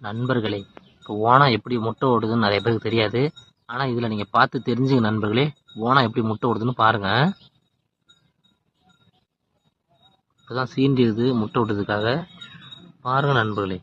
நண்பர்களே இப்போ ஓனா எப்படி முட்டை ஓடுதுன்னு நிறைய பேருக்கு தெரியாது. ஆனால் இதில் நீங்கள் பார்த்து தெரிஞ்சுங்க நண்பர்களே ஓனா எப்படி முட்டை ஓடுதுன்னு பாருங்கள் இப்போதான் சீண்டிடுது முட்டை விடுறதுக்காக பாருங்கள் நண்பர்களே.